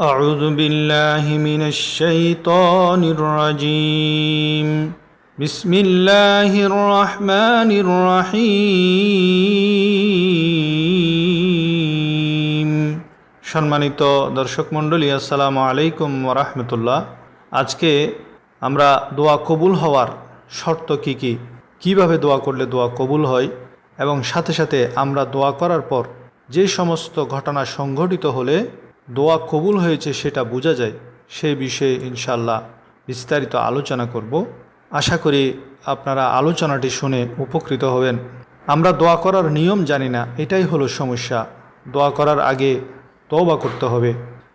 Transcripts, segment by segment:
أعوذ بالله من الشيطان الرجيم بسم الله الرحمن الرحيم সম্মানিত দর্শক মণ্ডলী আসসালামু আলাইকুম ওরহমতুল্লাহ আজকে আমরা দোয়া কবুল হওয়ার শর্ত কি কি কিভাবে দোয়া করলে দোয়া কবুল হয় এবং সাথে সাথে আমরা দোয়া করার পর যে সমস্ত ঘটনা সংঘটিত হলে দোয়া কবুল হয়েছে সেটা বোঝা যায়। সেই বিষয়ে ইনশাল্লাহ বিস্তারিত আলোচনা করব। আশা করি আপনারা আলোচনাটি শুনে উপকৃত হবেন। আমরা দোয়া করার নিয়ম জানি না, এটাই হলো সমস্যা। দোয়া করার আগে তওবা করতে হবে।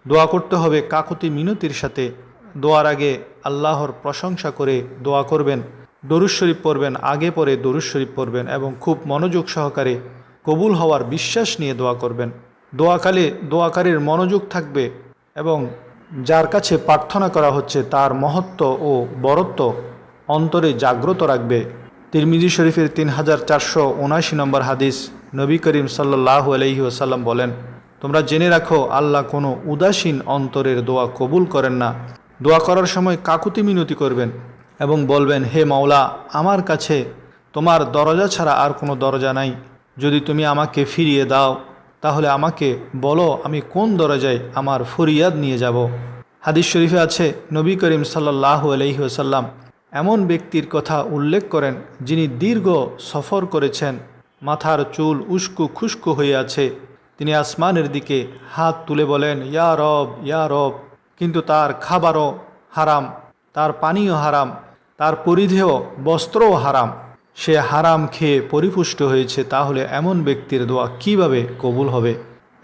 দোয়া করতে হবে কাকতি মিনতির সাথে। দোয়ার আগে আল্লাহর প্রশংসা করে দোয়া করবেন। দরুদ শরীফ পড়বেন, আগে পরে দরুদ শরীফ পড়বেন এবং খুব মনোযোগ সহকারে কবুল হওয়ার বিশ্বাস নিয়ে দোয়া করবেন। দোয়াকালে দোয়াকারীর মনোযোগ থাকবে এবং যার কাছে প্রার্থনা করা হচ্ছে তার মহত্ব ও বরত্ব অন্তরে জাগ্রত রাখবে। তিরমিজি শরীফের তিন হাজার চারশো উনআশি নম্বর হাদিস নবী করিম সাল্লাহ আলহি ওসাল্লাম বলেন, তোমরা জেনে রাখো, আল্লাহ কোনো উদাসীন অন্তরের দোয়া কবুল করেন না। দোয়া করার সময় কাকুতি মিনতি করবেন এবং বলবেন, হে মাওলা, আমার কাছে তোমার দরজা ছাড়া আর কোনো দরজা নাই। যদি তুমি আমাকে ফিরিয়ে দাও তাহলে আমাকে বলো, আমি কোন দরজায় আমার ফরিয়াদ নিয়ে যাব? হাদিস শরীফে আছে, নবী করিম সাল্লাহ আলহি ওসাল্লাম এমন ব্যক্তির কথা উল্লেখ করেন যিনি দীর্ঘ সফর করেছেন, মাথার চুল উস্কু খুস্কু হয়ে আছে। তিনি আসমানের দিকে হাত তুলে বলেন, ইয়া রব ইয়া রব। কিন্তু তার খাবারও হারাম, তার পানীয় হারাম, তার পরিধেয় বস্ত্রও হারাম। সে হারাম খেয়ে পরিপুষ্ট হয়েছে, তাহলে এমন ব্যক্তির দোয়া কীভাবে কবুল হবে?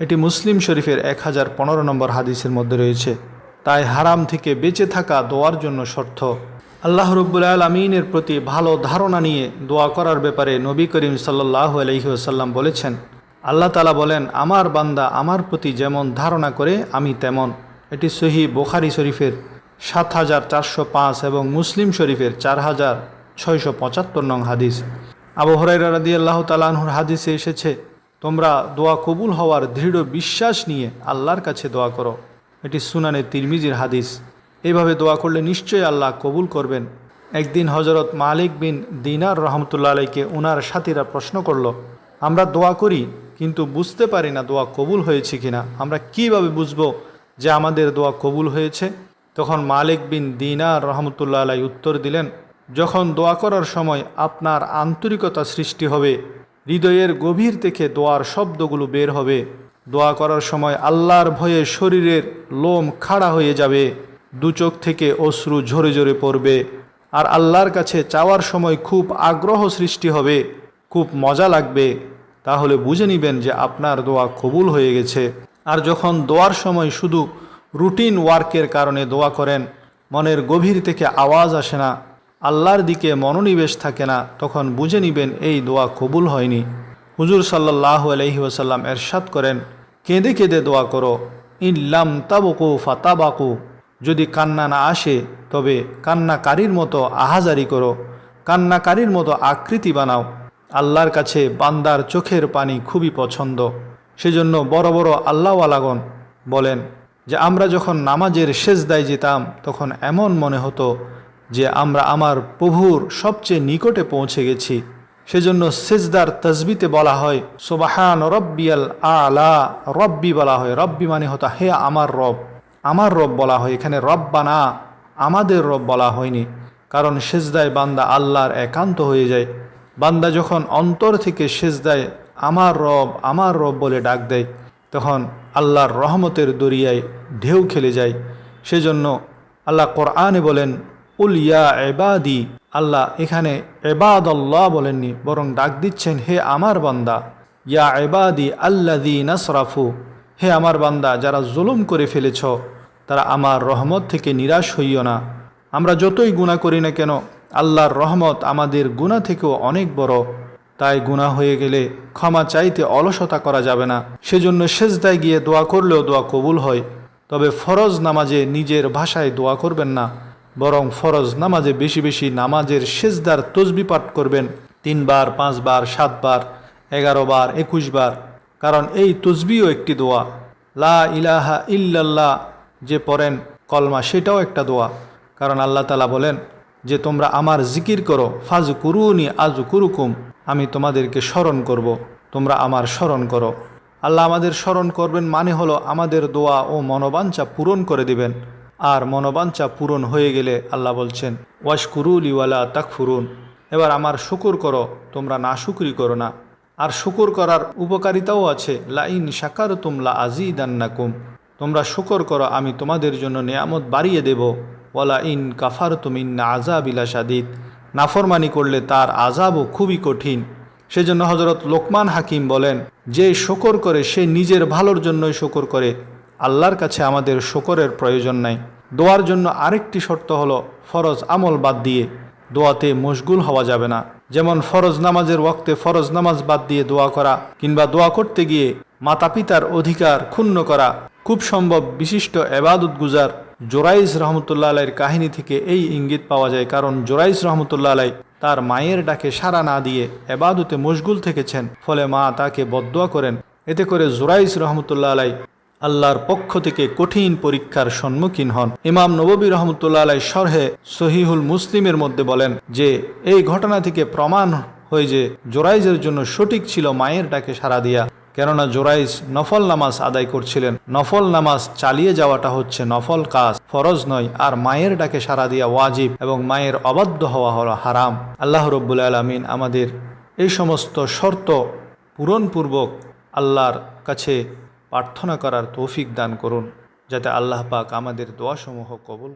এটি মুসলিম শরীফের এক হাজার পনেরো নম্বর হাদিসের মধ্যে রয়েছে। তাই হারাম থেকে বেঁচে থাকা দোয়ার জন্য শর্ত। আল্লাহ রব্বুল আলমিনের প্রতি ভালো ধারণা নিয়ে দোয়া করার ব্যাপারে নবী করিম সাল্লাহ আলহিহাসাল্লাম বলেছেন, আল্লাহ তালা বলেন, আমার বান্দা আমার প্রতি যেমন ধারণা করে, আমি তেমন। এটি সহি বোখারি শরীফের সাত হাজার চারশো পাঁচ এবং মুসলিম শরীফের চার হাজার ছয়শো পঁচাত্তর নং হাদিস। আবু হরাইরা রাদি আল্লাহ তালাহুর হাদিসে এসেছে, তোমরা দোয়া কবুল হওয়ার দৃঢ় বিশ্বাস নিয়ে আল্লাহর কাছে দোয়া করো। এটি সুনানে তিরমিজির হাদিস। এইভাবে দোয়া করলে নিশ্চয়ই আল্লাহ কবুল করবেন। একদিন হজরত মালিক বিন দিনার রহমতুল্লা আলাইকে ওনার সাথীরা প্রশ্ন করল, আমরা দোয়া করি, কিন্তু বুঝতে পারি না দোয়া কবুল হয়েছে কিনা। আমরা কীভাবে বুঝব যে আমাদের দোয়া কবুল হয়েছে? তখন মালিক বিন দিনার রহমতুল্লাহ আলাই উত্তর দিলেন যখন দোয়া করার সময় আপনার আন্তরিকতা সৃষ্টি হবে, হৃদয়ের গভীর থেকে দোয়ার শব্দগুলো বের হবে। দোয়া করার সময় আল্লাহর ভয়ে শরীরের লোম খাড়া হয়ে যাবে, দু চোখ থেকে অশ্রু ঝরে ঝরে পড়বে। আর আল্লাহর কাছে চাওয়ার সময় খুব আগ্রহ সৃষ্টি হবে, খুব মজা লাগবে। তাহলে বুঝে নিবেন যে আপনার দোয়া কবুল হয়ে গেছে। আর যখন দোয়ার সময় শুধু রুটিন ওয়ার্কের কারণে দোয়া করেন, মনের গভীর থেকে আওয়াজ আসে না। আল্লাহর দিকে মনোনিবেশ থাকে না, তখন বুঝে নিবেন এই দোয়া কবুল হয়নি। হুজুর সাল্লাহ আলহি ওসাল্লাম এরশাদ করেন, কেঁদে কেঁদে দোয়া করো। ইল্লাম তাবকু ফাতাবাকু। যদি কান্না না আসে, তবে কান্নাকারীর মতো আহাজারি করো। কান্নাকারীর মতো আকৃতি বানাও। আল্লাহর কাছে বান্দার চোখের পানি খুবই পছন্দ। সেজন্য বড় বড় আল্লাহওয়ালাগন বলেন, যে আমরা যখন নামাজের শেষদায় যেতাম, তখন এমন মনে হতো যে আমরা আমার প্রভুর সবচেয়ে নিকটে পৌঁছে গেছি। সেজন্য সেজদার তসবিতে বলা হয়, সোবাহান রব্বিয়াল আলা। রব্বি বলা হয়। রব্বি মানে হতো, হে আমার রব। আমার রব বলা হয় এখানে, রব্বানা। আমাদের রব বলা হয়নি। কারণ সেজদায় বান্দা আল্লাহর একান্ত হয়ে যায়। বান্দা যখন অন্তর থেকে সেজদায় আমার রব আমার রব বলে ডাক দেয়, তখন আল্লাহর রহমতের দরিয়ায় ঢেউ খেলে যায়। সেজন্য আল্লাহ কোরআনে বলেন উল ইয়া এবাদি আল্লাহ এখানে এবাদ আল্লাহ বলেননি, বরং ডাক দিচ্ছেন, হে আমার বান্দা। ইয়া এবাদি আল্লাদি নাসরাফু। হে আমার বান্দা, যারা জুলুম করে ফেলেছ, তারা আমার রহমত থেকে নিরাশ হইও না। আমরা যতই গুণা করি না কেন, আল্লাহর রহমত আমাদের গুণা থেকেও অনেক বড়। তাই গুণা হয়ে গেলে ক্ষমা চাইতে অলসতা করা যাবে না। সেজন্য সেজদায় গিয়ে দোয়া করলেও দোয়া কবুল হয়। তবে ফরজ নামাজে নিজের ভাষায় দোয়া করবেন না। বরং ফরজ নামাজে বেশি বেশি নামাজের সেজদার তসবি পাঠ করবেন তিনবার, পাঁচবার, সাতবার এগারো বার একুশ বার কারণ এই তসবিও একটি দোয়া। লা ইলাহা ইল্লাল্লাহ যে পড়েন, কলমা সেটাও একটা দোয়া। কারণ আল্লাহ তালা বলেন যে, তোমরা আমার জিকির করো ফাজ কুরুনি আজ কুরুকুম আমি তোমাদেরকে স্মরণ করব। তোমরা আমার স্মরণ করো। আল্লাহ আমাদের স্মরণ করবেন মানে হলো আমাদের দোয়া ও মনোবাঞ্ছা পূরণ করে দিবেন। আর মনোবাঞ্ছা পূরণ হয়ে গেলে আল্লাহ বলছেন ওয়াশকুরুল ইওয়ালা তাকফুরুন। এবার আমার শুকুর করো, তোমরা না শুকরি করো না। আর শুকুর করার উপকারিতাও আছে, লাইন সাকার তুমলা আজিদান্নাকুম তোমরা শুকর করো, আমি তোমাদের জন্য নিয়ামত বাড়িয়ে দেব। ওয়ালা ইন কাফার তুমিন না আজাব সাদিদ নাফরমানি করলে তার আজাবও খুবই কঠিন। সেজন্য হজরত লোকমান হাকিম বলেন, যে শকর করে, সে নিজের ভালোর জন্যই শকর করে। আল্লাহর কাছে আমাদের শকরের প্রয়োজন নাই। দোয়ার জন্য আরেকটি শর্ত হলো ফরজ আমল বাদ দিয়ে। দোয়াতে মশগুল হওয়া যাবে না। যেমন ফরজ নামাজের ওয়াক্তে ফরজ নামাজ বাদ দিয়ে দোয়া করা কিংবা দোয়া করতে গিয়ে মাতা পিতার অধিকার ক্ষুণ্ণ করা খুব সম্ভব বিশিষ্ট এবাদত গুজার। জোরাইজ রহমতুল্লাহ আলাইয়ের কাহিনী থেকে এই ইঙ্গিত পাওয়া যায় কারণ জোরাইজ রহমতুল্লাহ আলাই তার মায়ের ডাকে সাড়া না দিয়ে এবাদতে মশগুল থেকেছেন। ফলে মা তাকে বদোয়া করেন। এতে করে জোরাইজ রহমতুল্লাহ আলাই আল্লাহর পক্ষ থেকে কঠিন পরীক্ষার সম্মুখীন হন। ইমাম নববী রহমতুল্লাহ আলাই শরহে সহিহুল মুসলিমের মধ্যে বলেন যে, এই ঘটনা থেকে প্রমাণ হয়ে যে, জোরাইজের জন্য সঠিক ছিল মায়ের ডাকে সাড়া দিয়া। কেননা জোরাইজ নফল নামাজ আদায় করছিলেন। নফল নামাজ চালিয়ে যাওয়াটা হচ্ছে নফল কাজ, ফরজ নয়, আর মায়ের ডাকে সাড়া দিয়া ওয়াজিব এবং মায়ের অবাধ্য হওয়া হলো হারাম। আল্লাহ রব্বুল আলমিন আমাদের এই সমস্ত শর্ত পূরণপূর্বক আল্লাহর কাছে প্রার্থনা করার তৌফিক দান করুন যাতে আল্লাহ পাক আমাদের দোয়াসমূহ কবুল